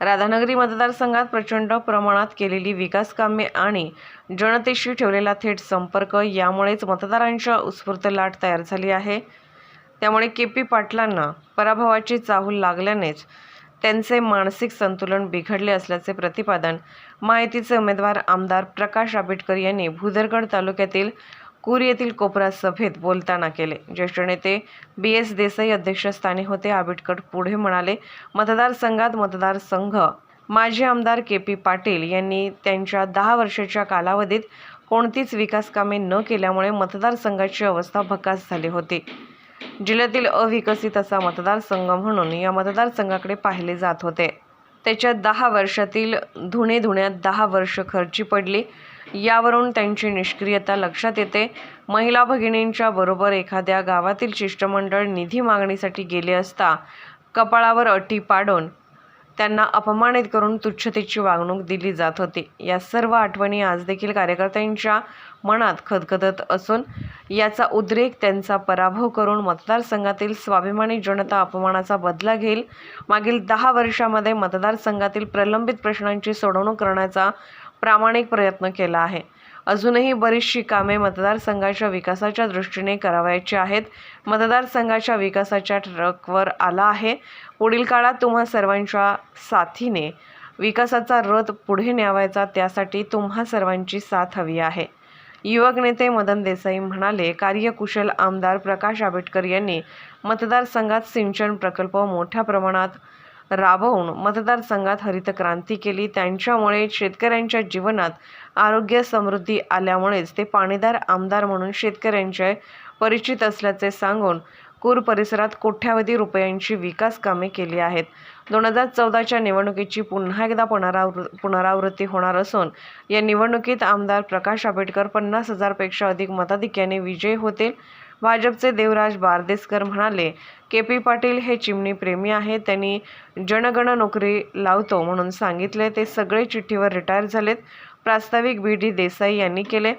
राधानगरी मतदारसंघात प्रचंड प्रमाणात केलेली विकास कामे आणि जनतेशी ठेवलेला थेट संपर्क यामुळेच मतदारांच्या उत्स्फूर्त लाट तयार झाली आहे. त्यामुळे के पी पाटलांना पराभवाची चाहूल लागल्यानेच त्यांचे मानसिक संतुलन बिघडले असल्याचे प्रतिपादन माहितीचे उमेदवार आमदार प्रकाश आंबेडकर यांनी भुदरगड तालुक्यातील कूर येथील कोपरा सभेत बोलताना केले. ज्येष्ठ नेते बी. एस. देसाई अध्यक्षस्थानी होते. आबिटकट पुढे म्हणाले मतदारसंघात मतदारसंघ. माजी आमदार के. पी. पाटील यांनी त्यांच्या दहा वर्षाच्या कालावधीत कोणतीच विकास कामे न केल्यामुळे मतदारसंघाची अवस्था भकास झाली होती. जिल्ह्यातील अविकसित असा मतदारसंघ म्हणून या मतदारसंघाकडे पाहिले जात होते. त्याच्या दहा वर्षातील धुणे धुण्यात दहा वर्ष खर्ची पडली. यावरून त्यांची निष्क्रियता लक्षात येते. महिला भगिनींच्या बरोबर एखाद्या गावातील शिष्टमंडळ निधी मागणीसाठी गेले असता कपाळावर अटी पाडून त्यांना अपमानित करून तुच्छतेची वागणूक दिली जात होती. या सर्व आठवणी आज देखील कार्यकर्त्यांच्या मनात खदखदत असून याचा उद्रेक त्यांचा पराभव करून मतदारसंघातील स्वाभिमानी जनता अपमानाचा बदला घेईल. मागील दहा वर्षामध्ये मतदारसंघातील प्रलंबित प्रश्नांची सोडवणूक करण्याचा प्रामाणिक प्रयत्न केला आहे. अजूनही बरीचशी कामे मतदारसंघाच्या विकासाच्या दृष्टीने करावयाची आहेत. मतदारसंघाच्या विकासाच्या ट्रकवर आला आहे. पुढील काळात तुम्हा सर्वांच्या साथीने विकासाचा रथ पुढे न्यावायचा त्यासाठी तुम्हा सर्वांची साथ हवी आहे. युवक नेते मदन देसाई म्हणाले कार्यकुशल आमदार प्रकाश आंबेडकर यांनी मतदारसंघात सिंचन प्रकल्प मोठ्या प्रमाणात राबवून मतदारसंघात हरित क्रांती केली. त्यांच्यामुळे शेतकऱ्यांच्या जीवनात आरोग्य समृद्धी आल्यामुळेच ते पाणीदार आमदार म्हणून शेतकऱ्यांचे परिचित असल्याचे सांगून कूर परिसरात कोट्यावधी रुपयांची विकास कामे केली आहेत. दोन हजार चौदाच्या निवडणुकीची पुन्हा एकदा पुनरावृ पुनरावृत्ती होणार असून या निवडणुकीत आमदार प्रकाश आंबेडकर पन्नास हजारपेक्षा अधिक मताधिक्याने विजयी होतील. भाजपचे देवराज बारदेसकर म्हणाले के पी पाटील हे चिमणी प्रेमी आहेत. त्यांनी जनगण नोकरी लावतो म्हणून सांगितले. ते सगळे चिठ्ठीवर रिटायर झालेत. प्रास्ताविक बी. डी. देसाई यांनी केले.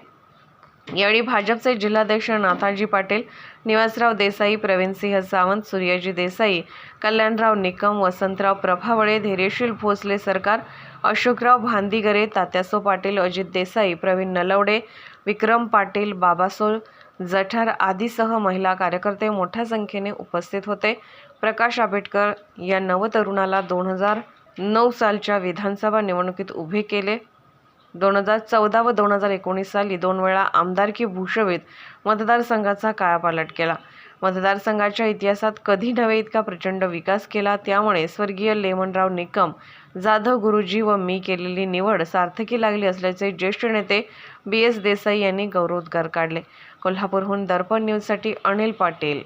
यावेळी भाजपचे जिल्हाध्यक्ष नाथाजी पाटील निवासराव देसाई प्रवीणसिंह सावंत सूर्याजी देसाई कल्याणराव निकम वसंतराव प्रभावळे धैर्यशील भोसले सरकार अशोकराव भांदिगरे तात्यासो पाटील अजित देसाई प्रवीण नलवडे विक्रम पाटील बाबासो जठार आदीसह महिला कार्यकर्ते मोठ्या संख्येने उपस्थित होते. प्रकाश आंबेडकर या नवतरुणाला दोन हजार नऊ सालच्या विधानसभा निवडणुकीत उभे केले. दोन हजार चौदा व दोन हजार एकोणीस साली दोन वेळा आमदारकी भूषवित मतदारसंघाचा कायापालट केला. मतदारसंघाच्या इतिहासात कधी नव्हे इतका प्रचंड विकास केला? त्यामुळे स्वर्गीय लेमनराव निकम जाधव गुरुजी व मी केलेली निवड सार्थकी लागली असल्याचे ज्येष्ठ नेते बी. एस. देसाई यांनी गौरवोद्गार काढले. कोल्हापूरहून दर्पण न्यूजसाठी अनिल पाटील.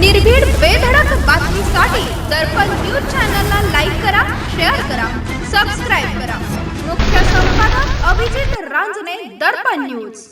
निर्भीड बेधडक बातमीसाठी दर्पण न्यूज चॅनलला लाईक करा शेअर करा सबस्क्राईब करा. मुख्य संपादक अभिजित रांजणे दर्पण न्यूज.